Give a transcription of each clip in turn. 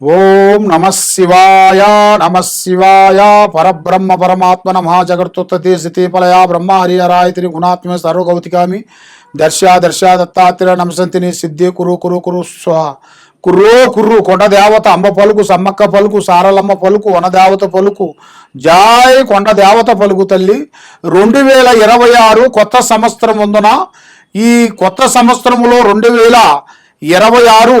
ఓం నమ శివాయ నమ శివాయ. పరబ్రహ్మ పరమాత్మ నమ. జగత్తుత్తి స్థితిపలయ బ్రహ్మ హరిహరాయతిని గుణాత్మ సర్వగౌతికామి. దర్శా దర్శ దత్తాత్రేయ నమసంతిని సిద్ధి కురు కురు కురు స్వ. కుర్రో కుర్రు కొండ దేవత అంబ పలుకు సమ్మక్క పలుకు సారలమ్మ పలుకు వనదేవత పలుకు. జాయ్ కొండ దేవత పలుకు తల్లి. రెండు వేల ఇరవై ఆరు కొత్త సంవత్సరం ఉందున ఈ కొత్త సంవత్సరంలో రెండు వేల ఇరవై ఆరు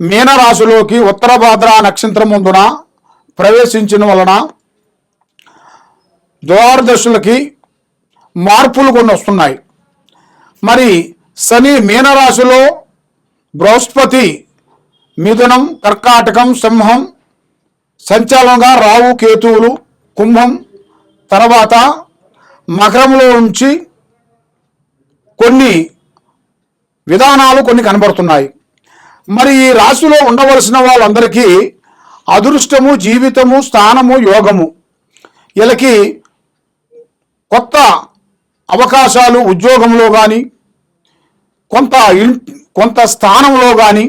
మీనరాశిలోకి ఉత్తరభాద్ర నక్షత్రం ముందున ప్రవేశించిన వలన ద్వారదశులకి మార్పులు కొన్ని వస్తున్నాయి. మరి శని మీనరాశిలో బృహస్పతి మిథునం కర్కాటకం సింహం సంచాలనంగా రావు కేతువులు కుంభం తర్వాత మకరంలో ఉంచి కొన్ని విధానాలు కొన్ని కనబడుతున్నాయి. మరి ఈ రాశిలో ఉండవలసిన వాళ్ళందరికీ అదృష్టము జీవితము స్థానము యోగము. వీళ్ళకి కొత్త అవకాశాలు ఉద్యోగంలో కానీ కొంత ఇన్ కొంత స్థానంలో కానీ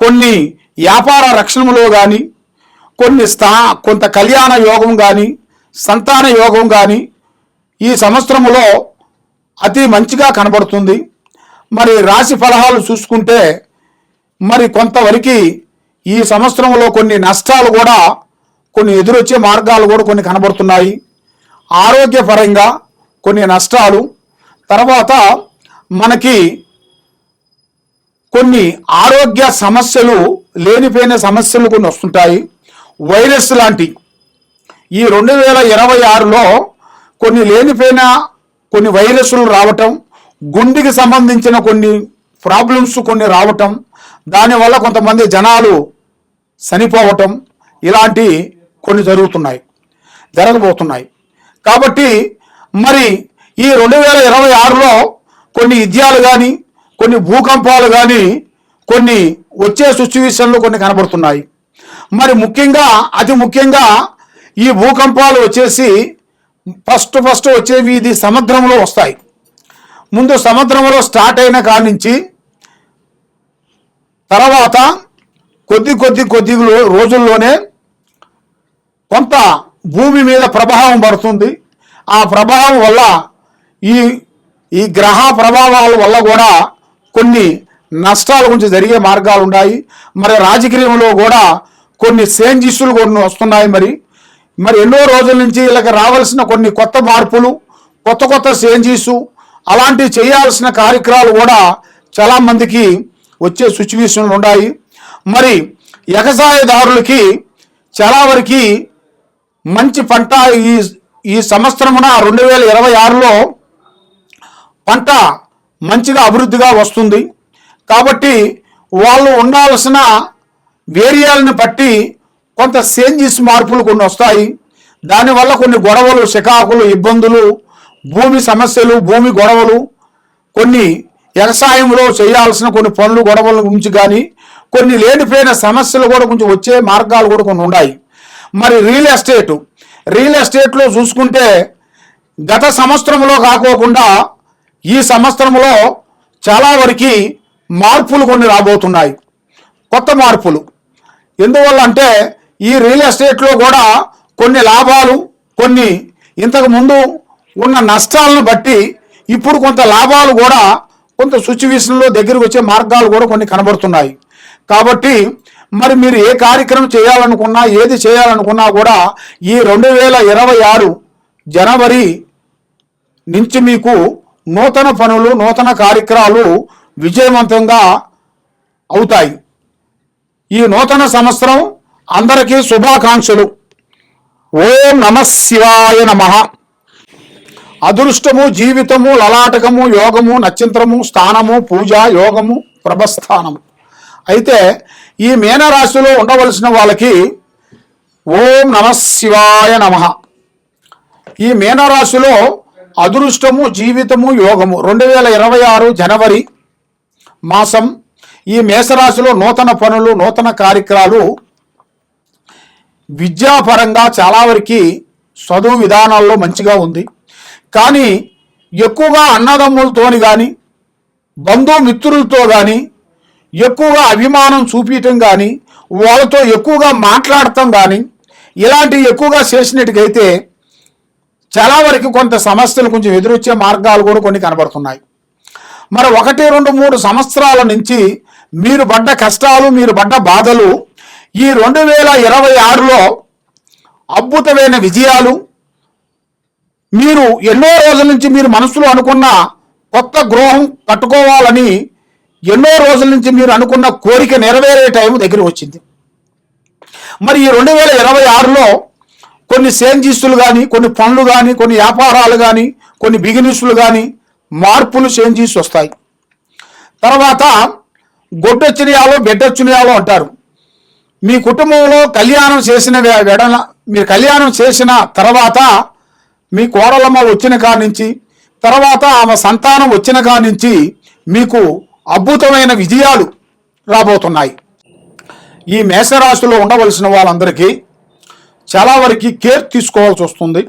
కొన్ని వ్యాపార రక్షణలో కానీ కొన్ని స్థా కొంత కళ్యాణ యోగం కానీ సంతాన యోగం కానీ ఈ సంవత్సరములో అతి మంచిగా కనబడుతుంది. మరి రాశి ఫలహాలు చూసుకుంటే మరి కొంతవరకు ఈ సంవత్సరంలో కొన్ని నష్టాలు కూడా కొన్ని ఎదురొచ్చే మార్గాలు కూడా కొన్ని కనబడుతున్నాయి. ఆరోగ్యపరంగా కొన్ని నష్టాలు తర్వాత మనకి కొన్ని ఆరోగ్య సమస్యలు లేనిపోయిన సమస్యలు కొన్ని వస్తుంటాయి. వైరస్ లాంటి ఈ రెండు వేల ఇరవై ఆరులో కొన్ని లేనిపోయిన కొన్ని వైరస్లు రావటం గుండెకి సంబంధించిన కొన్ని ప్రాబ్లమ్స్ కొన్ని రావటం దానివల్ల కొంతమంది జనాలు చనిపోవటం ఇలాంటి కొన్ని జరుగుతున్నాయి జరగబోతున్నాయి. కాబట్టి మరి ఈ రెండు వేల ఇరవై ఆరులో కొన్ని విద్యాలు కానీ కొన్ని భూకంపాలు కానీ కొన్ని వచ్చే సిచ్యువేషన్లు కొన్ని కనబడుతున్నాయి. మరి ముఖ్యంగా అతి ముఖ్యంగా ఈ భూకంపాలు వచ్చేసి ఫస్ట్ ఫస్ట్ వచ్చేవి ఇది సముద్రంలో వస్తాయి. ముందు సముద్రంలో స్టార్ట్ అయిన కాడి నుంచి తర్వాత కొద్ది కొద్ది కొద్ది రోజుల్లోనే కొంత భూమి మీద ప్రభావం పడుతుంది. ఆ ప్రభావం వల్ల ఈ ఈ గ్రహ ప్రభావాల వల్ల కూడా కొన్ని నష్టాల గురించి జరిగే మార్గాలు ఉన్నాయి. మరి రాజకీయంలో కూడా కొన్ని చేంజెస్లు కొన్ని వస్తున్నాయి మరి. మరి ఎన్నో రోజుల నుంచి వీళ్ళకి రావాల్సిన కొన్ని కొత్త మార్పులు కొత్త కొత్త చేంజెస్ అలాంటివి చేయాల్సిన కార్యక్రమాలు కూడా చాలా మందికి వచ్చే సిచ్యువేషన్లు ఉన్నాయి. మరి వ్యవసాయదారులకి చాలా వరకు మంచి పంట ఈ ఈ సంవత్సరమున రెండు వేల ఇరవై ఆరులో పంట మంచిగా అభివృద్ధిగా వస్తుంది. కాబట్టి వాళ్ళు ఉండాల్సిన వేరియాలను బట్టి కొంత చేంజెస్ మార్పులు కొన్ని వస్తాయి. దానివల్ల కొన్ని గొడవలు చికాకులు ఇబ్బందులు భూమి సమస్యలు భూమి గొడవలు కొన్ని వ్యవసాయంలో చేయాల్సిన కొన్ని పనులు గొడవల గురించి కానీ కొన్ని లేనిపోయిన సమస్యలు కూడా కొంచెం వచ్చే మార్గాలు కూడా కొన్ని ఉన్నాయి. మరి రియల్ ఎస్టేట్ రియల్ ఎస్టేట్లో చూసుకుంటే గత సంవత్సరంలో కాకోకుండా ఈ సంవత్సరంలో చాలా వరకు మార్పులు కొన్ని రాబోతున్నాయి. కొత్త మార్పులు. ఎందువల్ల అంటే ఈ రియల్ ఎస్టేట్లో కూడా కొన్ని లాభాలు కొన్ని ఇంతకు ముందు ఉన్న నష్టాలను బట్టి ఇప్పుడు కొంత లాభాలు కూడా కొంత సిచ్యువేషన్లో దగ్గరకు వచ్చే మార్గాలు కూడా కొన్ని కనబడుతున్నాయి. కాబట్టి మరి మీరు ఏ కార్యక్రమం చేయాలనుకున్నా ఏది చేయాలనుకున్నా కూడా ఈ రెండు వేల ఇరవై ఆరు జనవరి నుంచి మీకు నూతన పనులు నూతన కార్యక్రమాలు విజయవంతంగా అవుతాయి. ఈ నూతన సంవత్సరం అందరికీ శుభాకాంక్షలు. ఓం నమ శివాయ నమ. అదృష్టము జీవితము లలాటకము యోగము నక్షత్రము స్థానము పూజ యోగము ప్రభస్థానము. అయితే ఈ మీనరాశిలో ఉండవలసిన వాళ్ళకి ఓం నమ శివాయ నమ. ఈ మీనరాశిలో అదృష్టము జీవితము యోగము రెండు వేల ఇరవై ఆరు జనవరి మాసం ఈ మేషరాశిలో నూతన పనులు నూతన కార్యక్రమాలు విద్యాపరంగా చాలా వరకు చదువు విధానాల్లో మంచిగా ఉంది. కానీ ఎక్కువగా అన్నదమ్ములతోని కానీ బంధుమిత్రులతో కానీ ఎక్కువగా అభిమానం చూపించటం కానీ వాళ్ళతో ఎక్కువగా మాట్లాడటం కానీ ఇలాంటివి ఎక్కువగా చేసినట్టుకైతే చాలా వరకు కొంత సమస్యలు కొంచెం ఎదురొచ్చే మార్గాలు కూడా కొన్ని కనబడుతున్నాయి. మరి ఒకటి రెండు మూడు సంవత్సరాల నుంచి మీరు పడ్డ కష్టాలు మీరు పడ్డ బాధలు ఈ రెండు వేల ఇరవై ఆరులో అద్భుతమైన విజయాలు మీరు ఎన్నో రోజుల నుంచి మీరు మనసులో అనుకున్న కొత్త గృహం కట్టుకోవాలని ఎన్నో రోజుల నుంచి మీరు అనుకున్న కోరిక నెరవేరే టైం దగ్గర వచ్చింది. మరి ఈ రెండు వేల ఇరవై ఆరులో కొన్ని సేంజీసులు కానీ కొన్ని పనులు కానీ కొన్ని వ్యాపారాలు కానీ కొన్ని బిజినెస్లు కానీ మార్పులు చేంజెస్ వస్తాయి. తర్వాత గొడ్డొచ్చినయాలో బిడ్డొచ్చినయాలో అంటారు. మీ కుటుంబంలో కళ్యాణం చేసిన వెడన వెడల మీరు కళ్యాణం చేసిన తర్వాత మీ కోడలమ్మ వచ్చిన కానించి నుంచి తర్వాత ఆమె సంతానం వచ్చిన కాడి నుంచి మీకు అద్భుతమైన విజయాలు రాబోతున్నాయి. ఈ మేషరాశిలో ఉండవలసిన వాళ్ళందరికీ చాలా వరకు కేర్ తీసుకోవాల్సి వస్తుంది.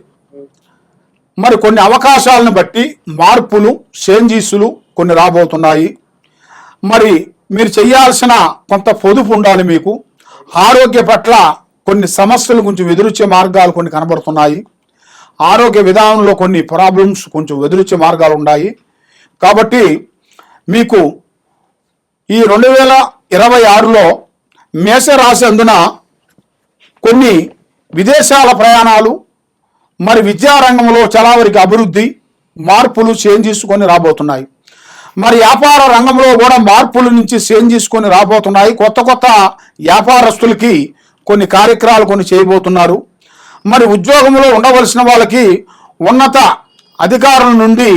మరి కొన్ని అవకాశాలను బట్టి మార్పులు చేంజీసులు కొన్ని రాబోతున్నాయి. మరి మీరు చేయాల్సిన కొంత పొదుపు ఉండాలి మీకు. ఆరోగ్య పట్ల కొన్ని సమస్యలు కొంచెం ఎదురొచ్చే మార్గాలు కొన్ని కనబడుతున్నాయి. ఆరోగ్య విధానంలో కొన్ని ప్రాబ్లమ్స్ కొంచెం ఎదురొచ్చే మార్గాలు ఉన్నాయి. కాబట్టి మీకు ఈ రెండు వేల ఇరవై ఆరులో మేషరాశి అందున కొన్ని విదేశాల ప్రయాణాలు మరి విద్యారంగంలో చాలా వరకు అభివృద్ధి మార్పులు చేంజ్ చేసుకొని రాబోతున్నాయి. మరి వ్యాపార రంగంలో కూడా మార్పుల నుంచి చేంజ్ చేసుకొని రాబోతున్నాయి. కొత్త కొత్త వ్యాపారస్తులకి కొన్ని కార్యక్రమాలు కొన్ని చేయబోతున్నారు. మరి ఉద్యోగంలో ఉండవలసిన వాళ్ళకి ఉన్నత అధికారుల నుండి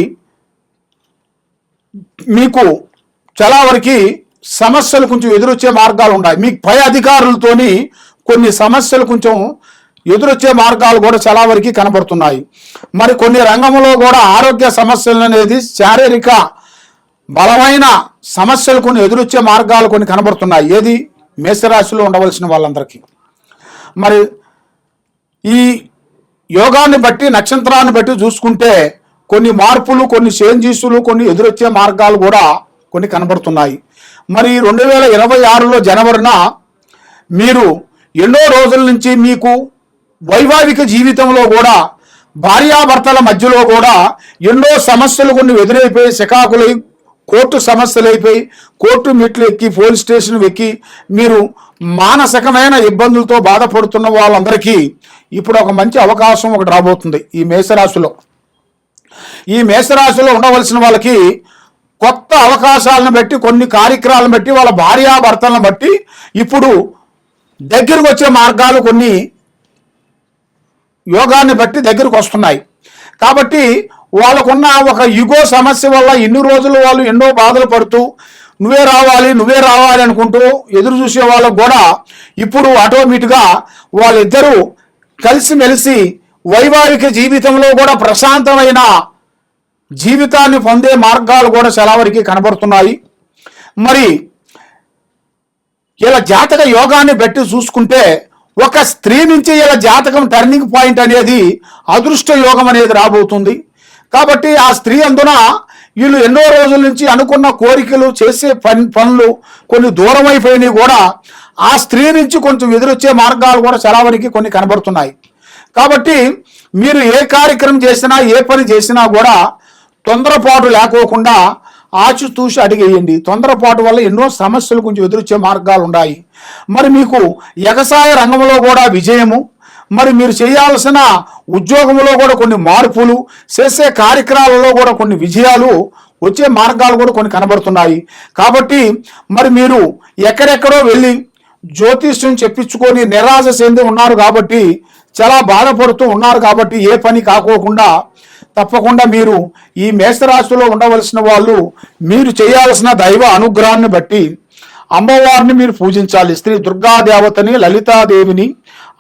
మీకు చాలా వరకు సమస్యలు కొంచెం ఎదురొచ్చే మార్గాలు ఉన్నాయి. మీకు పై అధికారులతోని కొన్ని సమస్యలు కొంచెం ఎదురొచ్చే మార్గాలు కూడా చాలా వరకు కనబడుతున్నాయి. మరి కొన్ని రంగంలో కూడా ఆరోగ్య సమస్యలు అనేది శారీరక బలమైన సమస్యలు కొన్ని ఎదురొచ్చే మార్గాలు కొన్ని కనబడుతున్నాయి. ఏది? మేషరాశిలో ఉండవలసిన వాళ్ళందరికీ. మరి ఈ యోగాన్ని బట్టి నక్షత్రాన్ని బట్టి చూసుకుంటే కొన్ని మార్పులు కొన్ని చేంజీసులు కొన్ని ఎదురొచ్చే మార్గాలు కూడా కొన్ని కనబడుతున్నాయి. మరి రెండు వేల ఇరవై ఆరులో జనవరిన మీరు ఎన్నో రోజుల నుంచి మీకు వైవాహిక జీవితంలో కూడా భార్యాభర్తల మధ్యలో కూడా ఎన్నో సమస్యలు కొన్ని ఎదురైపోయి శకాకులై కోర్టు సమస్యలు అయిపోయి కోర్టు మెట్లు ఎక్కి పోలీస్ స్టేషన్ ఎక్కి మీరు మానసికమైన ఇబ్బందులతో బాధపడుతున్న వాళ్ళందరికీ ఇప్పుడు ఒక మంచి అవకాశం ఒకటి రాబోతుంది ఈ మేషరాశిలో. ఈ మేషరాశిలో ఉండవలసిన వాళ్ళకి కొత్త అవకాశాలను బట్టి కొన్ని కార్యక్రమాలను బట్టి వాళ్ళ భార్యాభర్తలను బట్టి ఇప్పుడు దగ్గరకు వచ్చే మార్గాలు కొన్ని యోగాన్ని బట్టి దగ్గరకు వస్తున్నాయి. కాబట్టి వాళ్ళకున్న ఒక యుగో సమస్య వల్ల ఎన్ని రోజులు వాళ్ళు ఎన్నో బాధలు పడుతూ నువ్వే రావాలి నువ్వే రావాలి అనుకుంటూ ఎదురు చూసే వాళ్ళకు కూడా ఇప్పుడు ఆటోమేటిక్గా వాళ్ళిద్దరూ కలిసిమెలిసి వైవాహిక జీవితంలో కూడా ప్రశాంతమైన జీవితాన్ని పొందే మార్గాలు కూడా చాలా వరకు కనబడుతున్నాయి. మరి ఇలా జాతక యోగాన్ని బట్టి చూసుకుంటే ఒక స్త్రీ నుంచి ఇలా జాతకం టర్నింగ్ పాయింట్ అనేది అదృష్ట యోగం అనేది రాబోతుంది. కాబట్టి ఆ స్త్రీ అందున వీళ్ళు ఎన్నో రోజుల నుంచి అనుకున్న కోరికలు చేసే పని పనులు కొన్ని దూరం అయిపోయినాయి కూడా ఆ స్త్రీ నుంచి కొంచెం ఎదురొచ్చే మార్గాలు కూడా చాలా వరకు కొన్ని కనబడుతున్నాయి. కాబట్టి మీరు ఏ కార్యక్రమం చేసినా ఏ పని చేసినా కూడా తొందరపాటు లేకోకుండా ఆచితూచి అడిగేయండి. తొందరపాటు వల్ల ఎన్నో సమస్యలు కొంచెం ఎదురొచ్చే మార్గాలు ఉన్నాయి. మరి మీకు వ్యవసాయ రంగంలో కూడా విజయము మరి మీరు చేయాల్సిన ఉద్యోగంలో కూడా కొన్ని మార్పులు చేసే కార్యక్రమాలలో కూడా కొన్ని విజయాలు వచ్చే మార్గాలు కూడా కొన్ని కనబడుతున్నాయి. కాబట్టి మరి మీరు ఎక్కడెక్కడో వెళ్ళి జ్యోతిష్యం చెప్పించుకొని నిరాశ చెంది ఉన్నారు కాబట్టి చాలా బాధపడుతూ ఉన్నారు కాబట్టి ఏ పని కాకోకుండా తప్పకుండా మీరు ఈ మేషరాశిలో ఉండవలసిన వాళ్ళు మీరు చేయాల్సిన దైవ అనుగ్రహాన్ని బట్టి అమ్మవారిని మీరు పూజించాలి. స్త్రీ దుర్గా దేవతని లలితాదేవిని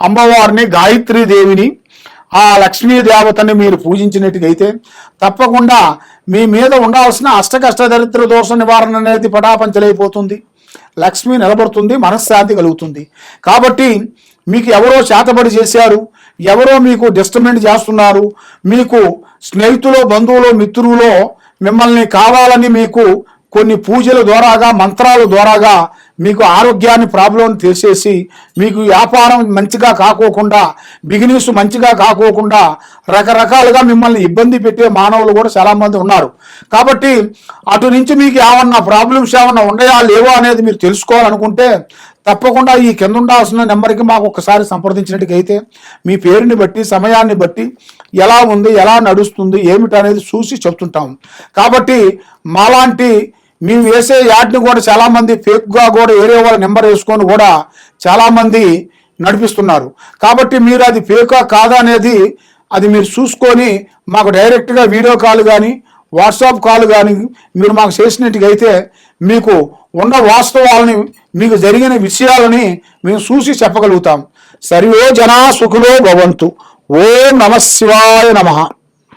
అమ్మవారిని గాయత్రీ దేవిని ఆ లక్ష్మీ దేవతని మీరు పూజించినట్టుగైతే తప్పకుండా మీ మీద ఉండాల్సిన అష్టకష్ట దరిద్ర దోష నివారణ అనేది పటాపంచలైపోతుంది. లక్ష్మి నిలబడుతుంది మనశ్శాంతి కలుగుతుంది. కాబట్టి మీకు ఎవరో చేతబడి చేశారు ఎవరో మీకు డిస్టర్బెంట్ చేస్తున్నారు మీకు స్నేహితులు బంధువులు మిత్రులు మిమ్మల్ని కావాలని మీకు కొన్ని పూజల ద్వారాగా మంత్రాల ద్వారాగా మీకు ఆరోగ్యాన్ని ప్రాబ్లం తీసేసి మీకు వ్యాపారం మంచిగా కాకోకుండా బిగినెస్ మంచిగా కాకోకుండా రకరకాలుగా మిమ్మల్ని ఇబ్బంది పెట్టే మానవులు కూడా చాలామంది ఉన్నారు. కాబట్టి అటు నుంచి మీకు ఏమన్నా ప్రాబ్లమ్స్ ఏమన్నా ఉన్నాయా లేవో అనేది మీరు తెలుసుకోవాలనుకుంటే తప్పకుండా ఈ కింద ఉండాల్సిన నెంబర్కి మాకు ఒకసారి సంప్రదించినట్టుగైతే మీ పేరుని బట్టి సమయాన్ని బట్టి ఎలా ఉంది ఎలా నడుస్తుంది ఏమిటనేది చూసి చెప్తుంటాం. కాబట్టి మాలాంటి మేము వేసే యాడ్ని కూడా చాలామంది ఫేక్గా కూడా ఏరియా వాళ్ళ నెంబర్ వేసుకొని కూడా చాలామంది నడిపిస్తున్నారు. కాబట్టి మీరు అది ఫేకా కాదా అనేది అది మీరు చూసుకొని మాకు డైరెక్ట్గా వీడియో కాల్ కానీ వాట్సాప్ కాల్ కానీ మీరు మాకు చేసినట్టుగైతే మీకు ఉన్న వాస్తవాలని మీకు జరిగిన విషయాలని మేము చూసి చెప్పగలుగుతాం. సర్వే జనా సుఖులో భవంతు. ఓం నమ శివాయ నమః.